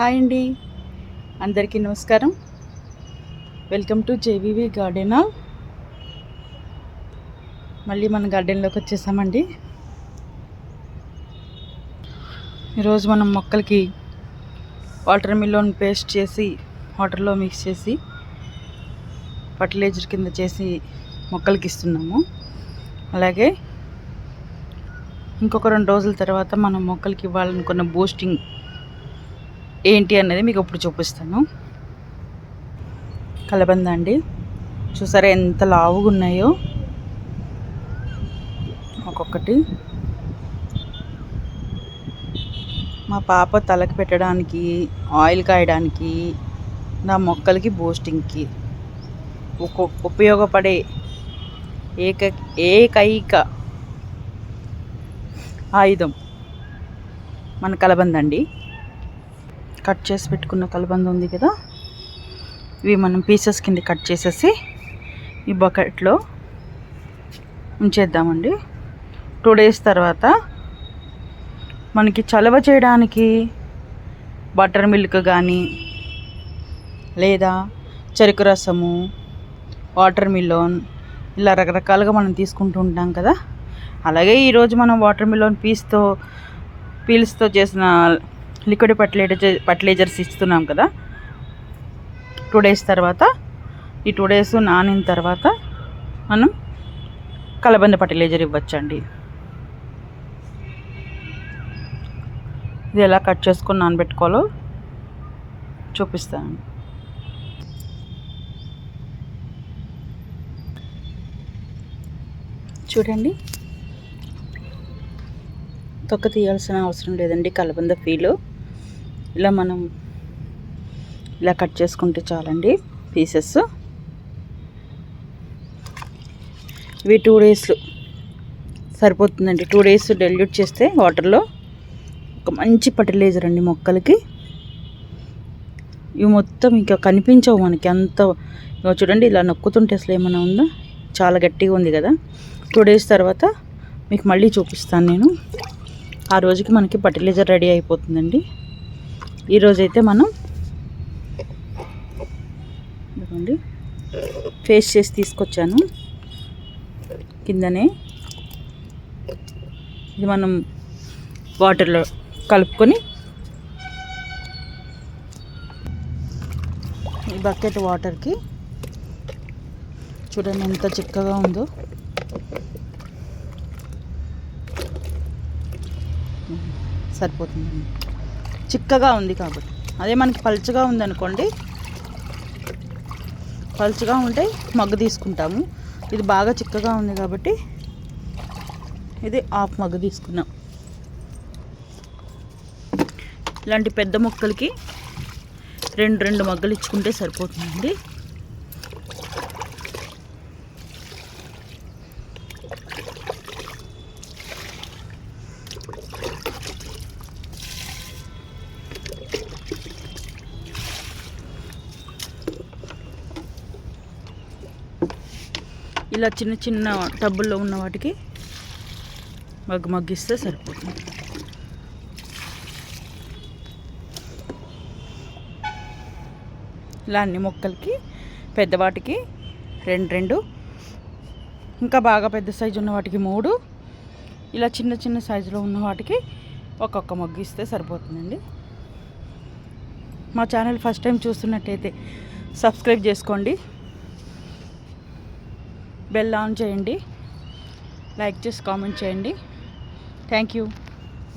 Hi అండి. అందరికీ నమస్కారం. వెల్కమ్ టు జేవీవి గార్డెనా. మళ్ళీ మన గార్డెన్లోకి వచ్చేసామండి. ఈరోజు మనం మొక్కలకి వాటర్ మిలోన్ పేస్ట్ చేసి వాటర్లో మిక్స్ చేసి ఫర్టిలైజర్ కింద చేసి మొక్కలకి ఇస్తున్నాము. అలాగే ఇంకొక రెండు రోజుల తర్వాత మనం మొక్కలకి ఇవ్వాలనుకున్న బూస్టింగ్ ఏంటి అనేది మీకు ఇప్పుడు చూపిస్తాను. కలబంద అండి. చూసారా ఎంత లావుగా ఉన్నాయో? ఒక్కొక్కటి. మా పాప తలకి పెట్టడానికి ఆయిల్ కాయడానికి నా మొక్కలకి బూస్టింగ్కి ఒక ఉపయోగపడే ఏక ఏకైక ఆయుధం మన కలబంద అండి. కట్ చేసి పెట్టుకున్న కలబంద ఉంది కదా. ఇవి మనం పీసెస్ కింద కట్ చేసేసి ఈ బకెట్లో ఉంచేద్దామండి. టూ డేస్ తర్వాత మనకి చలవ చేయడానికి బటర్ మిల్క్ కానీ లేదా చెరుకు రసము వాటర్ మిలోన్ ఇలా రకరకాలుగా మనం తీసుకుంటూ ఉంటాం కదా. అలాగే ఈరోజు మనం వాటర్ మిలోన్ పీస్తో పీల్స్తో చేసిన లిక్విడ్ ఫర్టిలైజర్ ఫర్టిలైజర్స్ ఇస్తున్నాం కదా. టూ డేస్ తర్వాత ఈ టూ డేస్ నానిన తర్వాత మనం కలబంద ఫర్టిలైజర్ ఇవ్వచ్చండి. ఇది ఎలా కట్ చేసుకొని నానబెట్టుకోవాలో చూపిస్తాను. చూడండి. తొక్క తీయాల్సిన అవసరం లేదండి కలబంద ఫీలు ఇలా మనం ఇలా కట్ చేసుకుంటే చాలండి పీసెస్. ఇవి టూ డేస్ సరిపోతుందండి. టూ డేస్ డెల్యూట్ చేస్తే వాటర్లో ఒక మంచి ఫర్టిలైజర్ అండి మొక్కలకి. ఇవి మొత్తం ఇంకా కనిపించవు మనకి. అంత చూడండి ఇలా నొక్కుతుంటే అసలు ఏమైనా ఉందా? చాలా గట్టిగా ఉంది కదా. టూ డేస్ తర్వాత మీకు మళ్ళీ చూపిస్తాను నేను. ఆ రోజుకి మనకి ఫర్టిలైజర్ రెడీ అయిపోతుందండి. ఈరోజైతే మనం ఇదిగోండి ఫేస్ చేసి తీసుకొచ్చాను. కిందనే ఇది మనం వాటర్లో కలుపుకొని ఈ బకెట్ వాటర్కి చూడండి ఎంత చిక్కగా ఉందో. సరిపోతుందండి. చిక్కగా ఉంది కాబట్టి. అదే మనకి పలుచగా ఉందనుకోండి. పలుచగా ఉంటే మగ్గు తీసుకుంటాము. ఇది బాగా చిక్కగా ఉంది కాబట్టి ఇది హాఫ్ మగ్గు తీసుకున్నాం. ఇలాంటి పెద్ద మొక్కలకి రెండు రెండు మగ్గలు ఇచ్చుకుంటే సరిపోతుందండి. ఇలా చిన్న చిన్న టబ్బుల్లో ఉన్న వాటికి మగ్గు మగ్గిస్తే సరిపోతుంది. ఇలా అన్ని మొక్కలకి పెద్దవాటికి రెండు రెండు. ఇంకా బాగా పెద్ద సైజు ఉన్న వాటికి మూడు. ఇలా చిన్న చిన్న సైజులో ఉన్న వాటికి ఒక్కొక్క మొగ్గు ఇస్తే సరిపోతుందండి. మా ఛానల్ ఫస్ట్ టైం చూస్తున్నట్టయితే సబ్స్క్రైబ్ చేసుకోండి. బెల్ ఆన్ చేయండి. లైక్ చేసి కామెంట్ చేయండి. Thank you